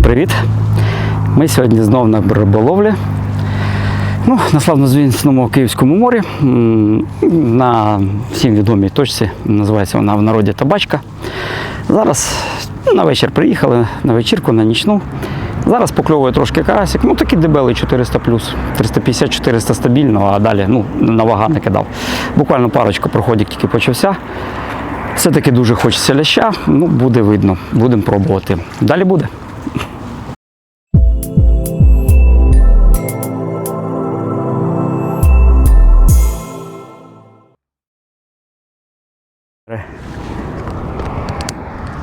Всім привіт! Ми сьогодні знову на риболовлі. Ну, на славнозвісному Київському морі на всім відомій точці, називається вона в народі табачка. Зараз на вечір приїхали, на вечірку, на нічну. Зараз покльовує трошки карасик, ну такий дебелий 400 350-400 стабільно, а далі ну, на вага не кидав. Буквально парочка проходів тільки почався. Все-таки дуже хочеться ляща, ну буде видно, будемо пробувати. Далі буде.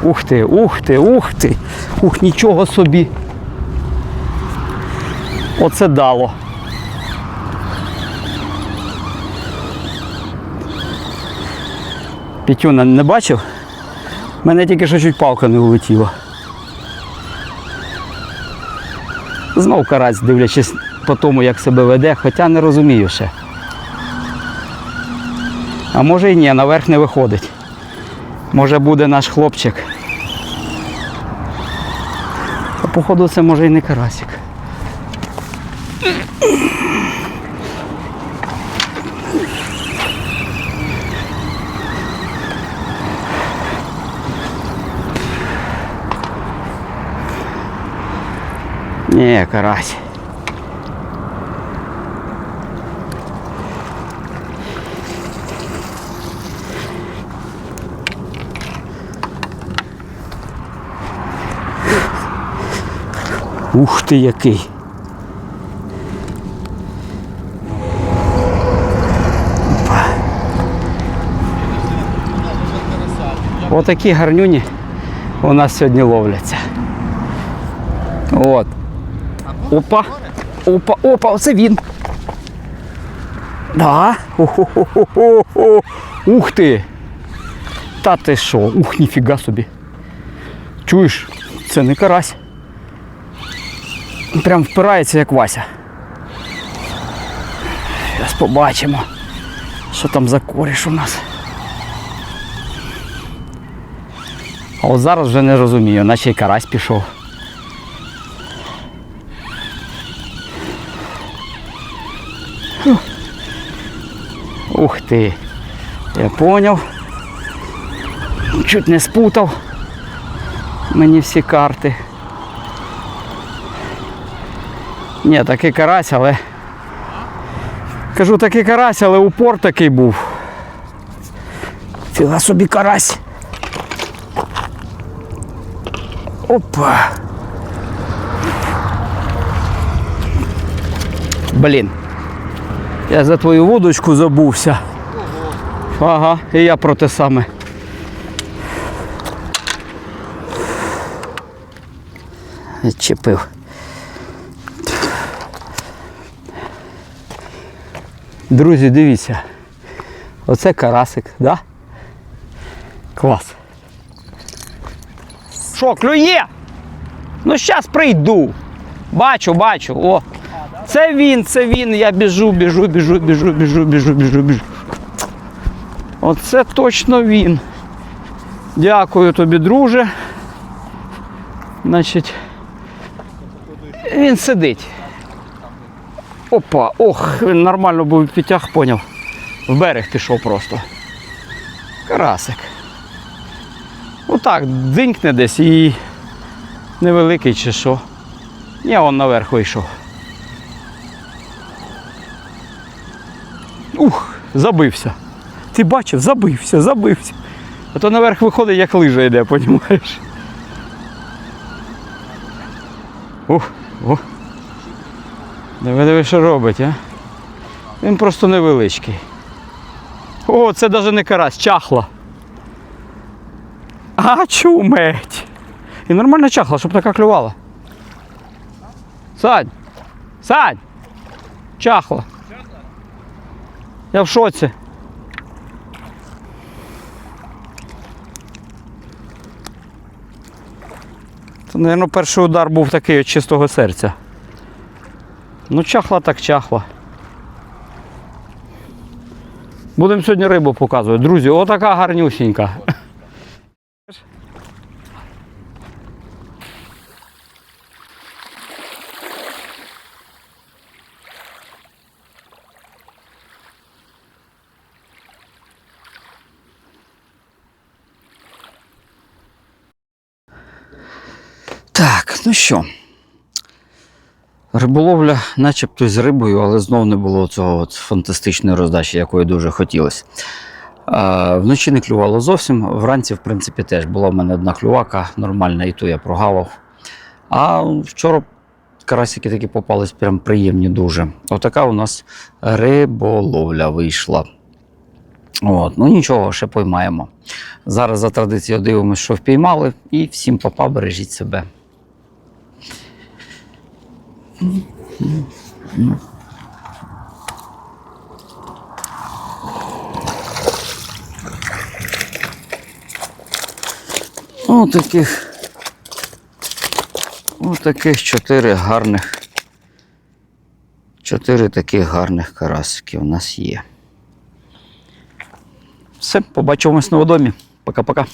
Ух ти, ух ти, ух ти, ух, нічого собі. Оце дало. Петюна не бачив? Мене тільки що чуть палка не улетіла. Знов карась, дивлячись по тому, як себе веде, хоча не розумію ще. А може і ні, наверх не виходить. Може буде наш хлопчик. А походу це може і не карасик. Ні, карась. Ух ти який. Опа. Отакі гарнюні у нас сьогодні ловляться. От. Опа. Опа, опа, оце він. Да. Хо-хо-хо-хо-хо. Ух ти. Та ти що? Ух, ніфіга собі. Чуєш, це не карась. Прям впирається як Вася. Зараз побачимо, що там за коріш у нас. А от зараз вже не розумію, наче й карась пішов. Фух. Ух ти. Я поняв. Чуть не спутав мені всі карти. Ні, такий карась, але. Кажу, такий карась, але упор такий був. Фіга собі карась. Опа. Блін. Я за твою вудочку забувся. Ага, і я про те саме. Відчепив. Друзі, дивіться. Оце карасик, да? Клас. Що, клює? Ну зараз прийду. Бачу, бачу. О. Це він, це він. Я біжу, біжу, біжу, біжу, біжу, біжу, біжу, біжу. Оце точно він. Дякую тобі, друже. Значить, він сидить. Опа, ох, він нормально був підтяг, поняв. В берег пішов просто. Карасик. Отак, дзинькне десь і невеликий чи що. Я он наверх вийшов. Ух, забився. Ти бачив, забився, забився. А то наверх виходить, як лижа йде, понімаєш? Ух, ух. Диви, диви, що робить, а? Він просто невеличкий. О, це навіть не карась, чахла. А, чумедь. І нормально чахла, щоб така клювала. Сань! Сань! Чахла. Я в шоці. Це, мабуть, перший удар був такий від чистого серця. Ну, чахла так чахла. Будемо сьогодні рибу показувати. Друзі, отака гарнюсінька. Так, ну що. Риболовля, начебто з рибою, але знов не було цього от фантастичної роздачі, якої дуже хотілося. А, вночі не клювало зовсім. Вранці, в принципі, теж була в мене одна клювака, нормальна, і ту я прогавав. А вчора карасики такі попались прям приємні дуже. Отака у нас риболовля вийшла. От, ну нічого, ще поймаємо. Зараз за традицією дивимося, що впіймали, і всім папа, бережіть себе. Отаких. Отаких чотири гарних. Чотири таких гарних карасики у нас є. Все, побачимось на водомі. Пока-пока.